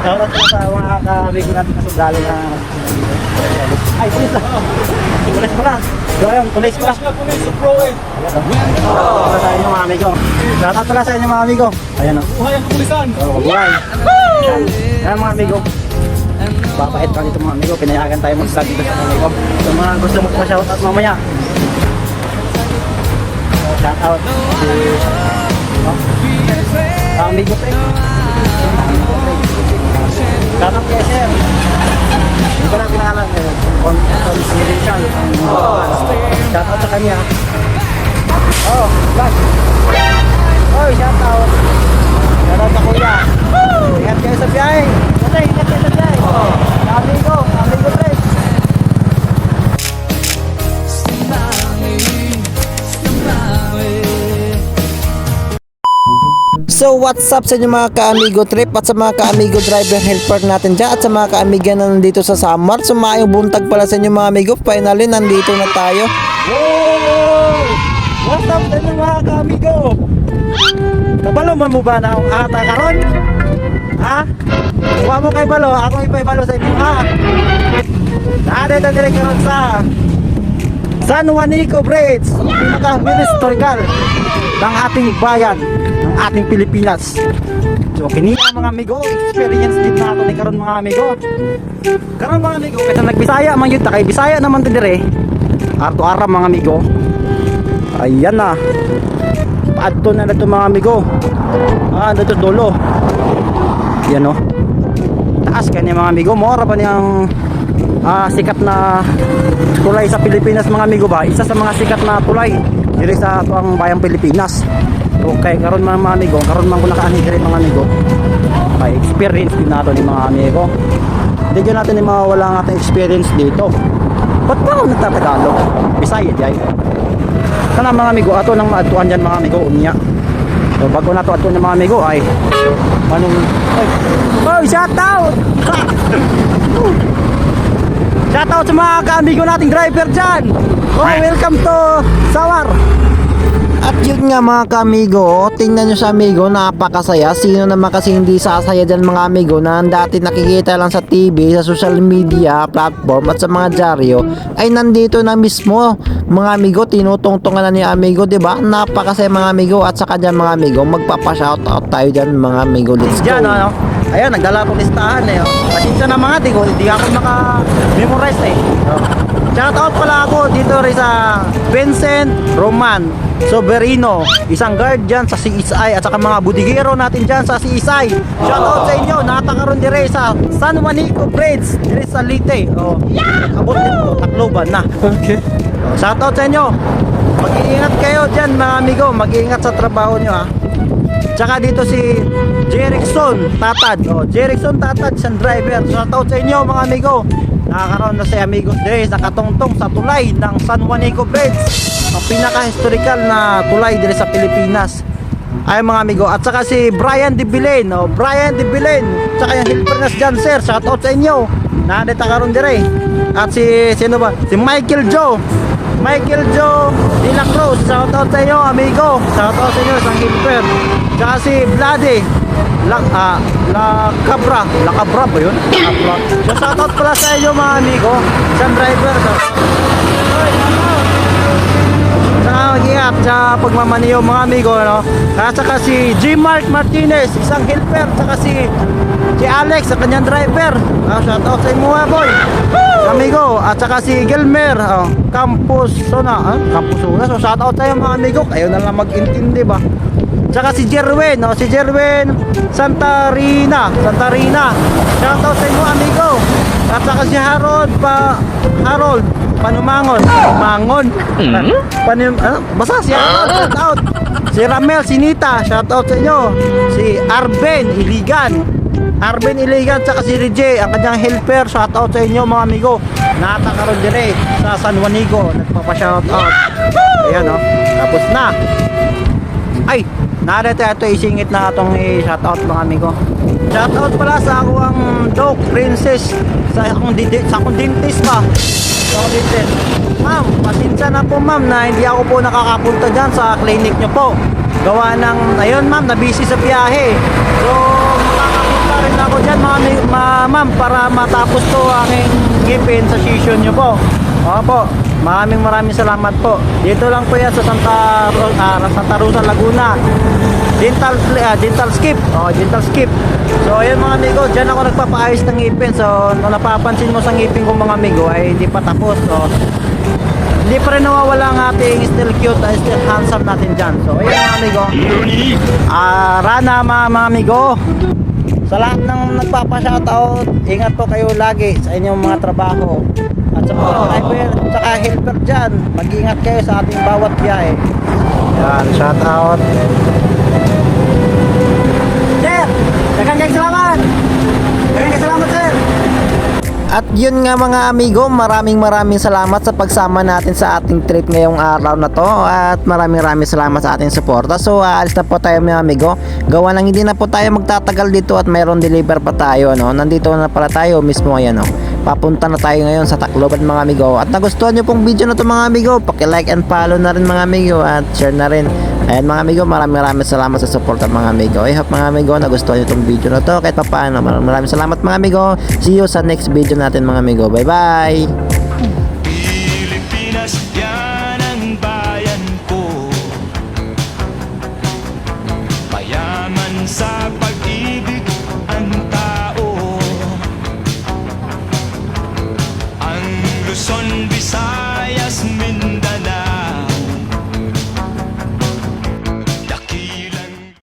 Shoutout po sa mga kaibigan natin na sundalo na ay, pulis na. Pulis pala. So, ayun, pulis pala. pulis sa pro eh. Para sa inyo mga amigo. Shoutout pala sa inyo mga amigo. Ayan o. Buhay ang kapulisan. Oh, buhay. Ayan mga amigo. Papait ka dito mga amigo. Pinayagan tayo mag-start dito sa mga amigo. So mga gusto mo pa shoutout mamaya. Shoutout. Si... Oh. Sa amigo pa Shoutout kay sir. Hindi ko na pinahalan. eh, con- Consideration. Shoutout sa kanya. Oh, guys. Oy, shoutout. Shoutout sa kuya. Ingat kayo sa biyahe. Ingat kayo sa biyahe. Ko, kami ko So what's up sa inyo mga ka-amigo trip at sa mga ka-amigo driver helper natin dyan at sa mga ka-amiga na nandito sa Samar. So maayong buntag pala sa inyo mga amigo. Finally nandito na tayo. Wow! What's up sa inyo mga kamigo? Kabalo man mo ba na ang ata karon? Ha? Kuha mo kay Balo, ako ipay-balo sa inyo ha? Dada na dire karon sa San Juanico Bridge, pinaka-historical ng ating bayan, ating Pilipinas. So, kini mga amigo, experience din nato ni karon mga amigo. Karon mga amigo, kasi nagbisaya man yun, kay Bisaya naman to dire. Arto ara mga amigo. Ayan na. Paadto na na to mga amigo. Ah, dito dulo. Yan oh. Taas kanya mga amigo, mora pa niyang ah, sikat na tulay sa Pilipinas mga amigo ba? Isa sa mga sikat na tulay diri sa tuang bayang Pilipinas. Okay, karon mga, mga amigo, karon man ko nakaani diri mga amigo. May experience din nato ni mga amigo. Hindi dyan natin yung mga wala ng ating experience dito. Ba't ba ako nagtatagalog? Bisaya jay. Kana mga amigo, ato nang maatuan dyan mga amigo, unya. So bago na to ato ng mga amigo ay anong ay, oh, shout out! shout out sa mga kaamigo nating driver dyan! Oh, welcome to Sawar! At yun nga mga ka-amigo, tingnan nyo sa amigo, napakasaya. Sino naman kasi hindi sasaya dyan mga amigo na dati nakikita lang sa TV, sa social media, platform at sa mga dyaryo ay nandito na mismo mga amigo, tinutungtungan na ni amigo, di ba? Napakasaya mga amigo at sa kanya mga amigo, magpapa-shoutout tayo dyan mga amigo. Let's go! Diyan, ano? Ayan, nagdala akong listahan eh. Oh. Pasensya na mga di ko, hindi ako naka-memorize eh. Oh. Shout out pala ako dito rin sa Vincent Roman Soberino, isang guard dyan sa CSI at saka mga budigero natin dyan sa CSI. Shout out sa inyo, nakakaroon dire sa San Juanico Bridge, dire sa Leyte. Oh. Abot dito, Tacloban na. Okay. Oh, Shout out sa inyo. Mag-iingat kayo dyan mga amigo, mag-iingat sa trabaho nyo ha. Tsaka dito si Jerickson Tatad. Oh, Jerickson Tatad, isang driver. Shoutout sa inyo mga amigo. Nakakaroon na si Amigos Days nakatungtong sa tulay ng San Juanico Bridge. Ang pinaka-historical na tulay dire sa Pilipinas. Ay mga amigo. At saka si Brian De Bilen. Oh, Brian De Bilen. Tsaka yung Hilpernas dyan sir. Shoutout sa inyo. Nakadita karon dire. At si, sino ba? Si Michael Joe. Michael Joe De La Cruz. Shoutout sa inyo amigo. Shoutout sa inyo isang Hilper. Tsaka si Vlade. La, ah, La Cabra. La Cabra ba yun? La Cabra. So shoutout pala sa inyo mga amigo. Isang driver. Saka mag-ingat sa pagmamaniyo mga amigo. Ano? At saka si G. Mark Martinez. Isang helper. Saka si si Alex sa kanyang driver. Ah, shoutout sa inyo mga boy. Amigo. At saka si Gilmer. Oh, Campus Sona. Ah, Campus Sona. So shoutout sa inyo mga amigo. Kayo na lang mag-intindi ba? Tsaka si Jerwin, oh, si Jerwin Santa Rina, Santa Rina. Shoutout sa inyo amigo. At saka si Harold pa Harold Panumangon, Mangon. Panum ano? Basta si Harold, shoutout. Si Ramel Sinita, shoutout sa inyo. Si Arben Iligan. Arben Iligan tsaka si Rije, ang kanyang helper, shoutout sa inyo mga amigo. Natakaroon dire sa San Juanico, nagpapa-shoutout. Ayan oh. Tapos na. Ay, narito ito isingit na itong i-shoutout mga amigo. Shoutout pala sa ako ang dog princess sa akong didi, sa akong dentist ba. Sa akong dentist. Ma'am, pasensya na po ma'am na hindi ako po nakakapunta dyan sa clinic nyo po. Gawa ng, ayun ma'am, na busy sa biyahe. So, makakapunta rin ako dyan mga amigo ma'am para matapos to aking ngipin sa session nyo po. Opo, maraming maraming salamat po. Dito lang po yan sa Santa, ah, Santa Rosa, Laguna. Dental, ah, dental skip. Oh, dental skip. So, ayan mga amigo, dyan ako nagpapaayos ng ngipin. So, kung napapansin mo sa ngipin ko mga amigo, ay hindi pa tapos. So, hindi pa rin nawawala ang ating still cute, uh, still handsome natin dyan. So, ayan mga amigo. Ah, Rana mga, mga amigo. Sa lahat ng nagpapa-shoutout, ingat po kayo lagi sa inyong mga trabaho. At sa mga driver, saka helper dyan, mag-ingat kayo sa ating bawat biyahe. Yan, shoutout. Sir, dagang kayong salamat! Dagang kayong salamat, sir! At yun nga mga amigo, maraming maraming salamat sa pagsama natin sa ating trip ngayong araw na to at maraming maraming salamat sa ating suporta. So aalis na po tayo mga amigo. Gawa lang hindi na po tayo magtatagal dito at mayroon deliver pa tayo no. Nandito na pala tayo mismo ayan no. Papunta na tayo ngayon sa Tacloban mga amigo. At nagustuhan nyo pong video na to mga amigo, paki-like and follow na rin mga amigo at share na rin. Ayan mga amigo, maraming maraming salamat sa support mga amigo. I hope mga amigo nagustuhan nyo itong video na to. Kahit pa paano, maraming salamat mga amigo. See you sa next video natin mga amigo. Bye bye!